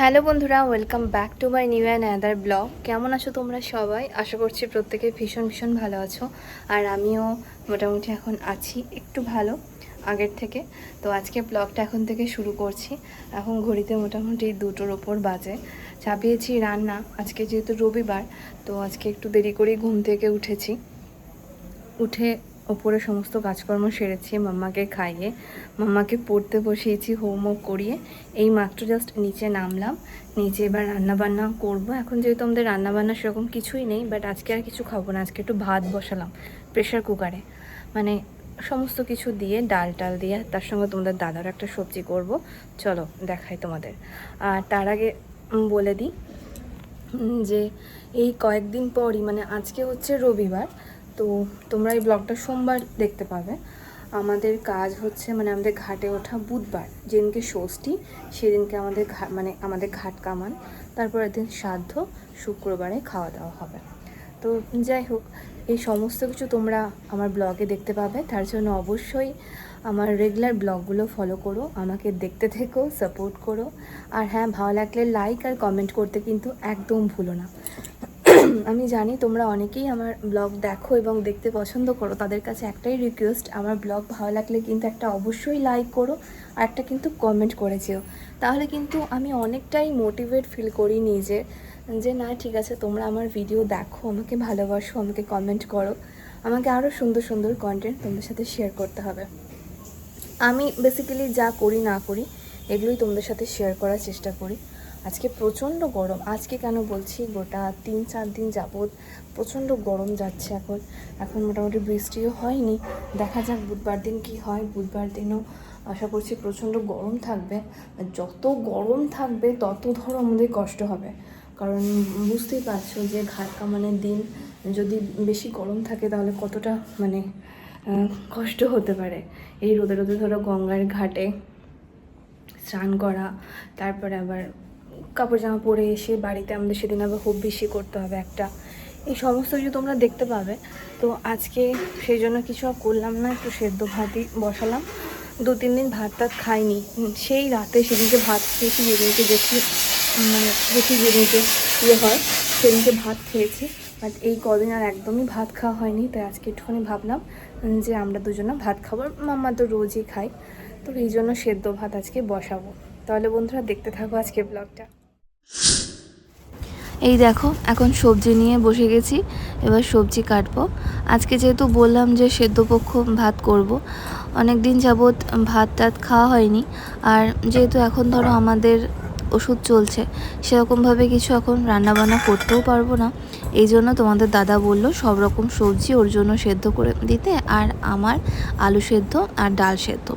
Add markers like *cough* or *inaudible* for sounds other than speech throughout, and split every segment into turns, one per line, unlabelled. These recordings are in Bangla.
হ্যালো বন্ধুরা welcome back to my new and other blog কেমন আছো তোমরা সবাই? আশা করছি প্রত্যেকে ভীষণ ভীষণ ভালো আছো। আর আমিও মোটামুটি এখন আছি একটু ভালো, আগের থেকে। তো আজকে ব্লগটা এখন থেকে শুরু করছি। এখন ঘড়িতে মোটামুটি দুটোর ওপর বাজে। চাপিয়েছি রান্না, আজকে যেহেতু রবিবার, তো আজকে একটু দেরি করেই ঘুম থেকে উঠেছি। উঠে ওপরে সমস্ত কাজকর্ম সেরেছি, মাম্মাকে খাইয়ে, মাম্মাকে পড়তে বসিয়েছি হোমওয়ার্ক করিয়ে এই মাত্র জাস্ট নিচে নামলাম, নিচে এবার রান্না বান্না করব। এখন যেহেতু আমাদের রান্নাবান্না সেরকম কিছুই নেই বাট আজকে আর কিছু খাব না, আজকে একটু ভাত বসালাম প্রেশার কুকারে মানে সমস্ত কিছু দিয়ে, ডাল টাল দিয়ে, তার সঙ্গে তোমাদের দাদার একটা সবজি করব, চলো দেখাই তোমাদের। আর তার আগে বলে দিই যে এই কয়েকদিন পরই মানে আজকে হচ্ছে রবিবার তো তোমরা এই ব্লগটা সোমবার দেখতে পাবে। আমাদের কাজ হচ্ছে মানে আমাদের ঘাটে ওঠা বুধবার, যেদিনকে ষষ্ঠী, সেদিনকে আমাদের ঘা মানে আমাদের ঘাট কামান তারপরের দিন শ্রাদ্ধ, শুক্রবারে খাওয়া দাওয়া হবে। তো যাই হোক, এই সমস্ত কিছু তোমরা আমার ব্লগে দেখতে পাবে। তার জন্য অবশ্যই আমার রেগুলার ব্লগগুলো ফলো করো, আমাকে দেখতে থেকো সাপোর্ট করো। আর হ্যাঁ ভালো লাগলে লাইক আর কমেন্ট করতে কিন্তু একদম ভুলো না। *clears throat* আমি জানি তোমরা অনেকেই আমার ব্লগ দেখো এবং দেখতে পছন্দ করো। তাদের কাছে একটাই রিকোয়েস্ট আমার ব্লগ ভালো লাগলে কিন্তু একটা অবশ্যই লাইক করো আর একটা কিন্তু কমেন্ট করে তাহলে কিন্তু আমি অনেকটাই মোটিভেট ফিল করি নিজে যে না, ঠিক আছে, তোমরা আমার ভিডিও দেখো, আমাকে ভালোবাসো, আমাকে কমেন্ট করো। আমাকে আরও সুন্দর সুন্দর কন্টেন্ট তোমাদের সাথে শেয়ার করতে হবে। আমি বেসিক্যালি যা করি, না করি, এগুলোই তোমাদের সাথে শেয়ার করার চেষ্টা করি। আজকে প্রচণ্ড গরম। আজকে কেন বলছি? গোটা তিন, চার দিন যাবৎ প্রচণ্ড গরম যাচ্ছে এখন। এখন মোটামুটি বৃষ্টিও হয়নি। দেখা যাক বুধবার দিন কি হয়। বুধবার দিনও আশা করছি প্রচণ্ড গরম থাকবে। যত গরম থাকবে, তত ধরো আমাদের কষ্ট হবে। কারণ বুঝতেই পারছ যে ঘাট কামানের দিন যদি বেশি গরম থাকে, তাহলে কতটা মানে কষ্ট হতে পারে। এই রোদে রোদে ধরো গঙ্গার ঘাটে স্নান করা, তারপরে আবার কাপড় জামা পরে এসে বাড়িতে আমাদের সেদিন আবার খুব বেশি করতে হবে একটা। এই সমস্ত কিছু তোমরা দেখতে পাবে। তো আজকে সেই জন্য কিছু আর করলাম না একটু সেদ্ধ ভাতই বসালাম। দু তিন দিন ভাত টাত খাইনি। সেই রাতে সেদিনকে ভাত খেয়েছি যেদিনকে উম, মানে বেশি যেদিনকে ইয়ে হয় সেদিনকে ভাত খেয়েছি। বাট এই কদিন আর একদমই ভাত খাওয়া হয়নি তাই আজকে একটুখানি ভাবলাম যে আমরা দুজনে ভাত খাব মাম্মা তো রোজই খাই তো এই জন্য সেদ্ধ ভাত আজকে বসাবো। তাহলে বন্ধুরা দেখতে থাকো আজকে ব্লগটা। এই দেখো, এখন সবজি নিয়ে বসে গেছি, এবার সবজি কাটবো। আজকে যেহেতু বললাম যে সেদ্ধপক্ষ ভাত করব। অনেক দিন যাবৎ ভাত টাত খাওয়া হয়নি। আর যেহেতু এখন ধরো আমাদের ওষুধ চলছে, সেরকমভাবে কিছু এখন রান্নাবান্না করতেও পারব না। এই জন্য তোমাদের দাদা বলল সব রকম সবজি ওর জন্য সেদ্ধ করে দিতে, আর আমার আলু সেদ্ধ আর ডাল সেদ্ধ।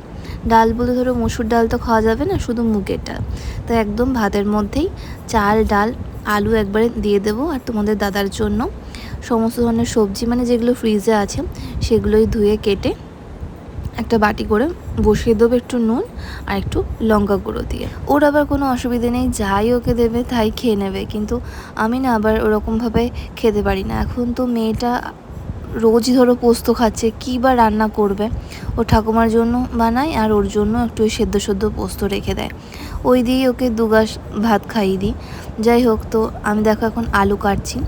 ডাল বলে ধরো মসুর ডাল তো খাওয়া যাবে না, শুধু মুগের ডাল তো একদম ভাতের মধ্যেই চাল, ডাল, আলু একবারে দিয়ে দেবো আর তোমাদের দাদার জন্য। সমস্ত ধরনের সবজি মানে যেগুলো ফ্রিজে আছে, সেগুলোই ধুয়ে কেটে একটা বাটি করে বসিয়ে দেবো একটু নুন আর একটু লঙ্কা গুঁড়ো দিয়ে। ওর আবার কোনো অসুবিধে নেই, যাই ওকে দেবে তাই খেয়ে নেবে। কিন্তু আমি না আবার ওরকমভাবে খেতে পারি না। এখন তো মেয়েটা রোজই ধরো পোস্ত খাচ্ছে, কী বা রান্না করবে? ও ঠাকুমার জন্য বানায় আর ওর জন্য একটু সেদ্ধ সেদ্ধ পোস্ত রেখে দেয়। ওই দিয়েই ওকে দুগাস ভাত খাইয়ে দিই। যাই হোক তো, আমি দেখো এখন আলু কাটছি।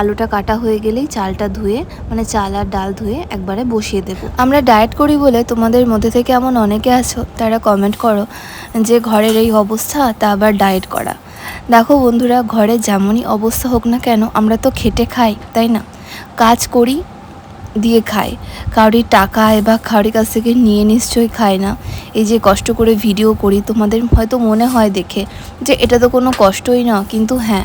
আলুটা কাটা হয়ে গেলেই চালটা ধুয়ে মানে চাল আর ডাল ধুয়ে একবারে বসিয়ে দেবো। আমরা ডায়েট করি বলে তোমাদের মধ্যে থেকে এমন অনেকে আছো, তারা কমেন্ট করো যে ঘরের এই অবস্থা, তা আবার ডায়েট করা। দেখো বন্ধুরা, ঘরে যেমনই অবস্থা হোক না কেন, আমরা তো খেটে খাই, তাই না? কাজ করি দিয়ে খায়। কাউরির টাকা বা কাউরির কাছ থেকে নিয়ে নিশ্চয়ই খায় না। এই যে কষ্ট করে ভিডিও করি, তোমাদের হয়তো মনে হয় দেখে যে এটা তো কোনো কষ্টই না, কিন্তু হ্যাঁ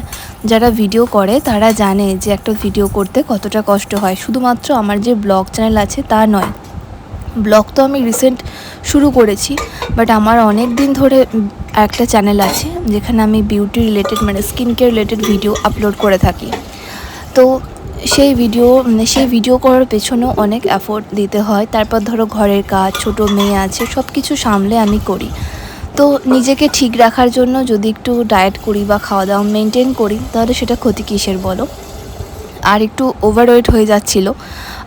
যারা ভিডিও করে তারা জানে যে একটা ভিডিও করতে কতটা কষ্ট হয়। শুধুমাত্র আমার যে ব্লগ চ্যানেল আছে তা নয় ব্লগ তো আমি রিসেন্ট শুরু করেছি বাট আমার অনেক দিন ধরে একটা চ্যানেল আছে, যেখানে আমি বিউটি রিলেটেড মানে skin care related video upload করে থাকি। তো সেই ভিডিও মানে সেই ভিডিও করার পেছনেও অনেক এফোর্ট দিতে হয়। তারপর ধরো ঘরের কাজ, ছোট মেয়ে আছে সব কিছু সামলে আমি করি। তো নিজেকে ঠিক রাখার জন্য যদি একটু ডায়েট করি বা খাওয়া দাওয়া মেনটেন করি, তাহলে সেটা ক্ষতি কিসের বলো? আর একটু ওভারওয়েট হয়ে যাচ্ছিল।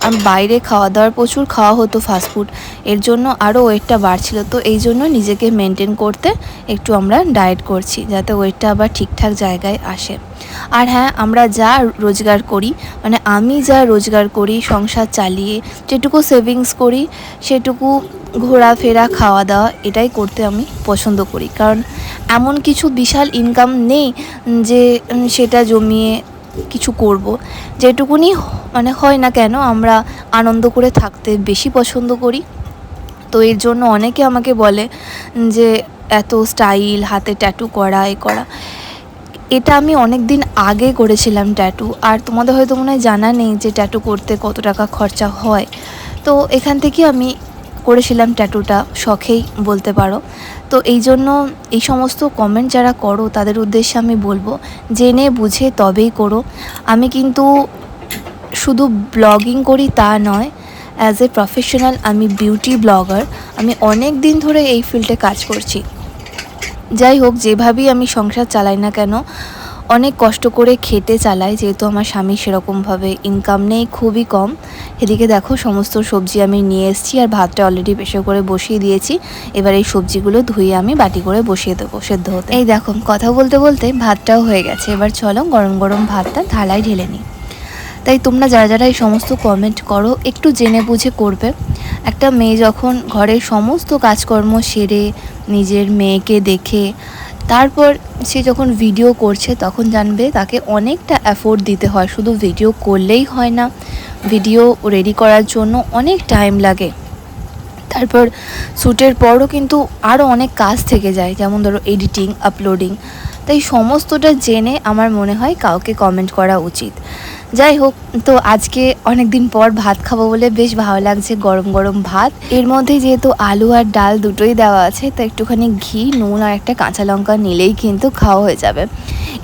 আর বাইরে খাওয়া দাওয়ার প্রচুর খাওয়া হতো ফাস্টফুড এর জন্য আরও ওয়েটটা বাড়ছিল। তো এই জন্য নিজেকে মেনটেন করতে একটু আমরা ডায়েট করছি, যাতে ওয়েটটা আবার ঠিকঠাক জায়গায় আসে। আর হ্যাঁ আমরা যা রোজগার করি মানে আমি যা রোজগার করি, সংসার চালিয়ে, যেটুকু সেভিংস করি, সেটুকু ঘোরাফেরা খাওয়া দাওয়া এটাই করতে আমি পছন্দ করি। কারণ এমন কিছু বিশাল ইনকাম নেই যে সেটা জমিয়ে কিছু করব। যেটুকুনি মানে হয় না কেন, আমরা আনন্দ করে থাকতে বেশি পছন্দ করি। তো এর জন্য অনেকে আমাকে বলে যে, এত স্টাইল হাতে ট্যাটু করা, এ করা। এটা আমি অনেক দিন আগে করেছিলাম ট্যাটু আর তোমাদের হয়তো মনে হয় জানা নেই যে ট্যাটু করতে কত টাকা খরচা হয়। তো এখান থেকে আমি করেছিলাম ট্যাটুটা শখেই বলতে পারো। তো এই জন্য এই সমস্ত কমেন্ট যারা করো, তাদের উদ্দেশ্যে আমি বলব, জেনে বুঝে তবেই করো। আমি কিন্তু শুধু ব্লগিং করি তা নয় অ্যাজ এ প্রফেশনাল আমি বিউটি ব্লগার আমি অনেক দিন ধরে এই ফিল্ডে কাজ করছি। যাই হোক, যেভাবেই আমি সংসার চালাই না কেন, অনেক কষ্ট করে খেটে চালাই, যেহেতু আমার স্বামী সেরকমভাবে ইনকাম নেই, খুবই কম। এদিকে দেখো, সমস্ত সবজি আমি নিয়ে এসেছি আর ভাতটা অলরেডি প্রেশার করে বসিয়ে দিয়েছি। এবার এই সবজিগুলো ধুয়ে আমি বাটি করে বসিয়ে দেবো সেদ্ধ হতে। এই দেখো, কথা বলতে বলতে ভাতটাও হয়ে গেছে। এবার চলো গরম গরম ভাতটা থালায় ঢেলে নিই। তাই তোমরা যারা যারা এই সমস্ত কমেন্ট করো, একটু জেনে বুঝে করবে। একটা মেয়ে যখন ঘরের সমস্ত কাজকর্ম সেরে নিজের মেয়েকে দেখে, তারপর সে যখন ভিডিও করছে, তখন জানবে তাকে অনেকটা অ্যাফোর্ড দিতে হয়। শুধু ভিডিও করলেই হয় না ভিডিও রেডি করার জন্য অনেক টাইম লাগে। তারপর শ্যুটের পরও কিন্তু আরও অনেক কাজ থেকে যায়, যেমন ধরো এডিটিং আপলোডিং তাই সমস্তটা জেনে আমার মনে হয় কাউকে কমেন্ট করা উচিত। যাই হোক তো আজকে অনেক দিন পর ভাত খাব বলে বেশ ভালো লাগছে গরম গরম ভাত। এর মধ্যে যেহেতু আলু আর ডাল দুটোই দেওয়া আছে, তো একটুখানি ঘি, নুন আর একটা কাঁচা লঙ্কা নিলেই কিন্তু খাওয়া হয়ে যাবে।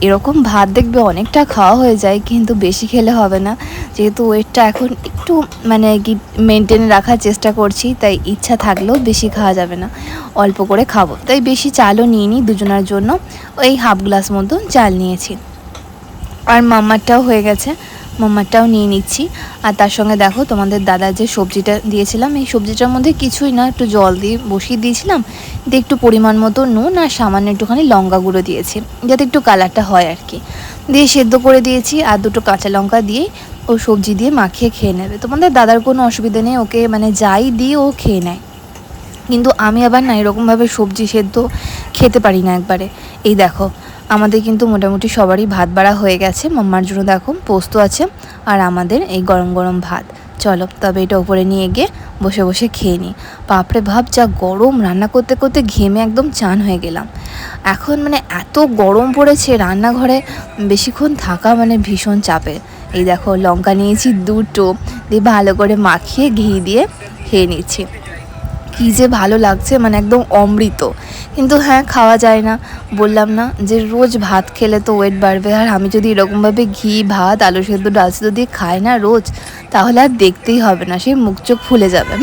এরকম ভাত দেখবে অনেকটা খাওয়া হয়ে যায়, কিন্তু বেশি খেলে হবে না। যেহেতু ওয়েটটা এখন একটু মানে কি মেনটেন রাখার চেষ্টা করছি, তাই ইচ্ছা থাকলেও বেশি খাওয়া যাবে না। অল্প করে খাব। তাই বেশি চালও নিয়ে নিই দুজনের জন্য, ওই হাফ গ্লাস মতো চাল নিয়েছি। আর মাম্মারটাও হয়ে গেছে। মাম্মারটাও নিয়ে নিচ্ছি। আর তার সঙ্গে দেখো তোমাদের দাদা যে সবজিটা দিয়েছিলাম, এই সবজিটার মধ্যে কিছুই না, একটু জল দিয়ে বসিয়ে দিয়েছিলাম। দিয়ে একটু পরিমাণ মতো নুন আর সামান্য একটুখানি লঙ্কা গুঁড়ো দিয়েছি, যাতে একটু কালারটা হয় আর কি। দিয়ে সেদ্ধ করে দিয়েছি আর দুটো কাঁচা লঙ্কা দিয়ে ও সবজি দিয়ে মাখিয়ে খেয়ে নেবে। তোমাদের দাদার কোনো অসুবিধা নেই, ওকে মানে যাই দিয়ে ও খেয়ে নেয়। কিন্তু আমি আবার না এরকমভাবে সবজি সেদ্ধ খেতে পারি না একবারে। এই দেখো আমাদের কিন্তু মোটামুটি সবারই ভাত বাড়া হয়ে গেছে। মাম্মার জন্য দেখো পোস্ত আছে আর আমাদের এই গরম গরম ভাত। চলো, তবে এটা উপরে নিয়ে গিয়ে বসে বসে খেয়ে নিই বাপরে ভাব যা গরম! রান্না করতে করতে ঘেমে একদম চান হয়ে গেলাম। এখন মানে এত গরম পড়েছে রান্নাঘরে, বেশিক্ষণ থাকা মানে ভীষণ চাপের। এই দেখো, লঙ্কা নিয়েছি দুটো, দিয়ে ভালো করে মাখিয়ে ঘি দিয়ে খেয়ে নিচ্ছি। কী যে ভালো লাগছে মানে একদম অমৃত। কিন্তু হ্যাঁ খাওয়া যায় না। বললাম না যে রোজ ভাত খেলে তো ওয়েট বাড়বে। আর আমি যদি এরকমভাবে ঘি, ভাত, আলু সেদ্ধ, ডাল সেদ্ধ দিয়ে খাই না রোজ, তাহলে আর দেখতেই হবে না, সেই মুখ চোখ ফুলে যাবে।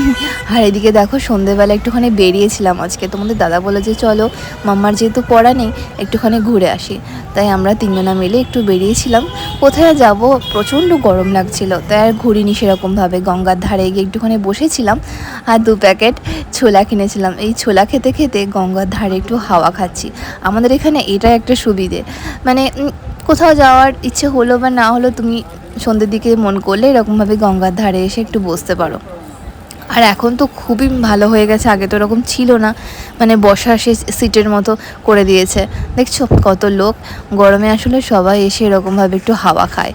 আর এদিকে দেখো, সন্ধেবেলা একটুখানি বেরিয়েছিলাম আজকে। তোমাদের দাদা বলে যে চলো, মাম্মার যেহেতু পড়া নেই, একটুখানি ঘুরে আসি। তাই আমরা তিনজনা মিলে একটু বেরিয়েছিলাম। কোথায় যাব? প্রচণ্ড গরম লাগছিল। তাই আর ঘুরিনি সেরকমভাবে। গঙ্গার ধারে গিয়ে একটুখানি বসেছিলাম। আর দু প্যাকেট ছোলা কিনেছিলাম। এই ছোলা খেতে খেতে গঙ্গার ধারে একটু হাওয়া খাচ্ছি। আমাদের এখানে এটা একটা সুবিধে। মানে কোথাও যাওয়ার ইচ্ছে হলো বা না হলো তুমি সন্ধ্যের দিকে মন করলে এরকমভাবে গঙ্গার ধারে এসে একটু বসতে পারো। আর এখন তো খুবই ভালো হয়ে গেছে, আগে তো এরকম ছিল না। মানে বসা সে সিটের মতো করে দিয়েছে। দেখছ কত লোক, গরমে আসলে সবাই এসে এরকমভাবে একটু হাওয়া খায়।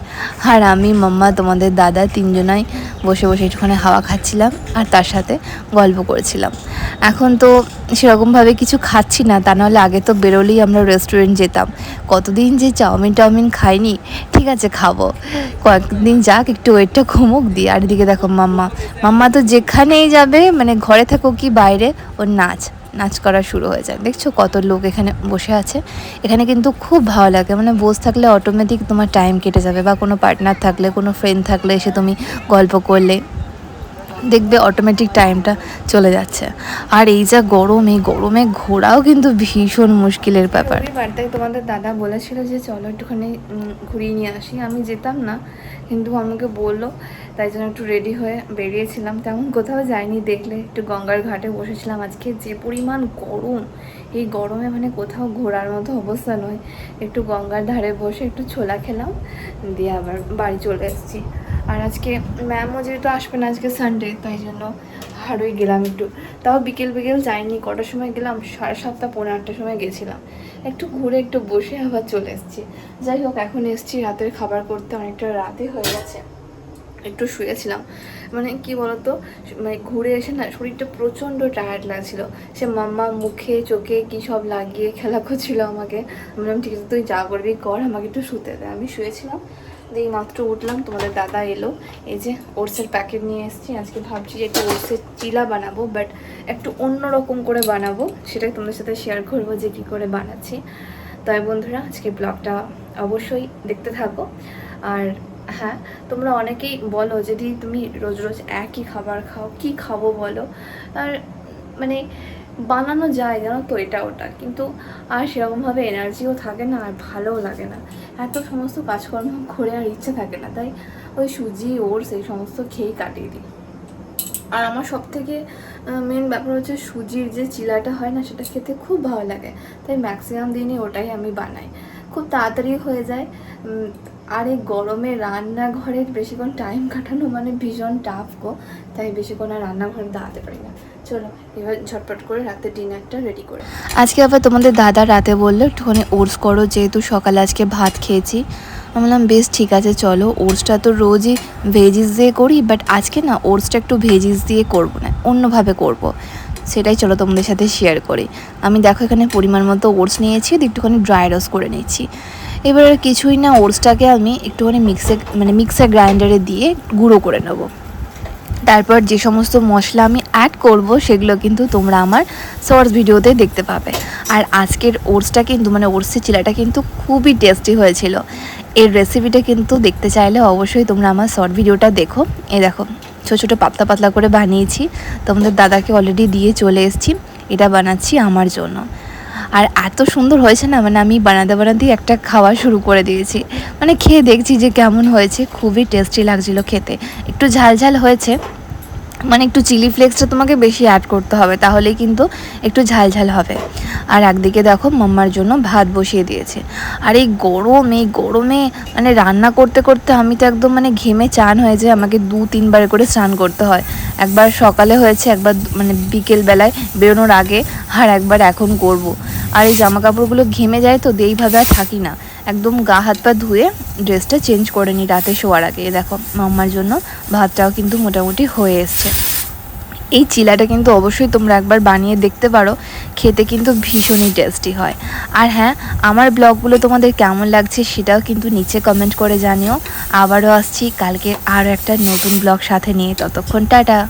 আর আমি, মাম্মা, তোমাদের দাদা তিনজনাই বসে বসে একটুখানি হাওয়া খাচ্ছিলাম আর তার সাথে গল্প করেছিলাম। এখন তো সেরকমভাবে কিছু খাচ্ছি না, তা নাহলে আগে তো বেরোলেই আমরা রেস্টুরেন্ট যেতাম। কতদিন যে চাউমিন টাউমিন খাইনি, ঠিক আছে খাব। কয়েকদিন যাক, একটু ওয়েটটা কমুক দিই আর এদিকে দেখো মাম্মা। মাম্মা তো যেখানেই যাবে মানে ঘরে থাকো কি বাইরে, ওর নাচ নাচ করা শুরু হয়ে যায়। দেখছ কত লোক এখানে বসে আছে। এখানে কিন্তু খুব ভালো লাগে মানে বসে থাকলে অটোমেটিক তোমার টাইম কেটে যাবে বা কোনো পার্টনার থাকলে, কোনো ফ্রেন্ড থাকলে এসে তুমি গল্প করলে, দেখবে অটোমেটিক টাইমটা চলে যাচ্ছে। আর এই যা গরম, এই গরমে ঘোরাও কিন্তু ভীষণ মুশকিলের ব্যাপার। বার্তায় তোমাদের দাদা বলেছিল যে, চলো একটুখানি ঘুরিয়ে নিয়ে আসি। আমি যেতাম না, কিন্তু আমাকে বলল তাই জন্য একটু রেডি হয়ে বেরিয়েছিলাম। তেমন কোথাও যাইনি দেখলে, একটু গঙ্গার ঘাটে বসেছিলাম। আজকে যে পরিমাণ গরম, এই গরমে মানে কোথাও ঘোরার মতো অবস্থা নয়। একটু গঙ্গার ধারে বসে একটু ছোলা খেলাম, দিয়ে আবার বাড়ি চলে এসেছি। আর আজকে ম্যামও যেহেতু আসবে না আজকে সানডে তাই জন্য হারোই গেলাম একটু। তাও বিকেল বিকেল যাইনি, কটার সময় গেলাম? সাড়ে সাতটা পনেরো আটটার সময় গেছিলাম। একটু ঘুরে একটু বসে আবার চলে এসেছি। যাই হোক, এখন এসেছি রাতের খাবার করতে, অনেকটা রাতে হয়ে গেছে। একটু শুয়েছিলাম। মানে কি বলতো মানে ঘুরে এসে না শরীরটা প্রচণ্ড টায়ার্ড লাগছিল। সে মাম্মা মুখে, চোখে কি সব লাগিয়ে খেলা করছিল আমাকে। আমি বললাম, ঠিক আছে, তুই যা করবি, কর, আমাকে একটু শুতে দে। আমি শুয়েছিলাম। দিয়ে মাত্র উঠলাম, তোমাদের দাদা এলো। এই যে ওটসের প্যাকেট নিয়ে এসেছি। আজকে ভাবছি যে একটু ওটসের চিলা বানাবো বাট একটু অন্য রকম করে বানাবো। সেটাই তোমাদের সাথে শেয়ার করব যে কী করে বানাচ্ছি। তাই বন্ধুরা, আজকে ব্লগটা অবশ্যই দেখতে থাকো। আর হ্যাঁ তোমরা অনেকেই বলো যদি তুমি রোজ রোজ একই খাবার খাও, কি খাব বলো? আর মানে বানানো যায় জানো তো এটা ওটা। কিন্তু আর সেরকমভাবে এনার্জিও থাকে না আর ভালোও লাগে না। এত সমস্ত কাজকর্ম করে আর ইচ্ছে থাকে না। তাই ওই সুজি, ওটস এই সমস্ত খেয়েই কাটিয়ে দিই। আর আমার সব থেকে মেন ব্যাপার হচ্ছে সুজির যে চিলাটা হয় না সেটা খেতে খুব ভালো লাগে। তাই ম্যাক্সিমাম দিনই ওটাই আমি বানাই। খুব তাড়াতাড়ি হয়ে যায়। আর এই গরমে রান্নাঘরে বেশিক্ষণ টাইম কাটানো মানে ভীষণ টাফ গো। তাই বেশিক্ষণ আর রান্নাঘরে দাঁড়াতে পারি না। চলো, এবার ঝটপট করে রাতে ডিনারটা রেডি করে আজকে আবার তোমাদের দাদা রাতে বলল, একটুখানি ওটস করো, যেহেতু সকালে আজকে ভাত খেয়েছি। আমি বললাম, বেশ, ঠিক আছে, চলো। ওটসটা তো রোজই ভেজিস দিয়ে করি বাট আজকে না ওটসটা একটু ভেজিস দিয়ে করব না, অন্যভাবে করব। সেটাই চলো তোমাদের সাথে শেয়ার করি। আমি দেখো এখানে পরিমাণ মতো ওটস নিয়েছি একটুখানি ড্রাই রোস্ট করে নিচ্ছি এবার আর কিছুই না, ওটসটাকে আমি একটুখানি মিক্সে মানে মিক্সার গ্রাইন্ডারে দিয়ে গুঁড়ো করে নেব। তারপর যে সমস্ত মশলা আমি অ্যাড করব, সেগুলো কিন্তু তোমরা আমার শর্টস ভিডিওতে দেখতে পাবে। আর আজকের ওটসটা কিন্তু মানে ওটসের চিলাটা কিন্তু খুবই টেস্টি হয়েছিল। এর রেসিপিটা কিন্তু দেখতে চাইলে অবশ্যই তোমরা আমার শর্ট ভিডিওটা দেখো। এ দেখো, ছোটো ছোটো পাতলা পাতলা করে বানিয়েছি। তোমাদের দাদাকে অলরেডি দিয়ে চলে এসেছি। এটা বানাচ্ছি আমার জন্য। আর এত সুন্দর হয়েছে না মানে আমি বানাতে বানাতেই একটা খাওয়া শুরু করে দিয়েছি। মানে খেয়ে দেখছি যে কেমন হয়েছে, খুবই টেস্টি লাগছিল খেতে। একটু ঝাল ঝাল হয়েছে। মানে একটু চিলি ফ্লেক্সটা তোমাকে বেশি অ্যাড করতে হবে তাহলেই কিন্তু একটু ঝাল ঝাল হবে। আর একদিকে দেখো মাম্মার জন্য ভাত বসিয়ে দিয়েছে। আর এই গরম এই গরমে মানে রান্না করতে করতে আমি তো একদম মানে ঘেমে চান হয়ে যায় আমাকে দু তিনবার করে স্নান করতে হয়। একবার সকালে হয়েছে, একবার মানে বিকেল বেলায় বেরোনোর আগে, আর একবার এখন করব। আর এই জামা কাপড়গুলো ঘেমে যায় তো দিয়ে এইভাবে আর থাকি না। একদম গা হাত পা ধুয়ে ড্রেসটা চেঞ্জ করে নিই রাতে শোয়ার আগে। দেখো, মাম্মার জন্য ভাতটাও কিন্তু মোটামুটি হয়ে এসছে। এই চিলাটা কিন্তু অবশ্যই তোমরা একবার বানিয়ে দেখতে পারো, খেতে কিন্তু ভীষণই টেস্টি হয়। আর হ্যাঁ আমার ব্লগগুলো তোমাদের কেমন লাগছে সেটাও কিন্তু নিচে কমেন্ট করে জানিও। আবারও আসছি, কালকে আরও একটা নতুন ব্লগ সাথে নিয়ে। ততক্ষণ টাটা।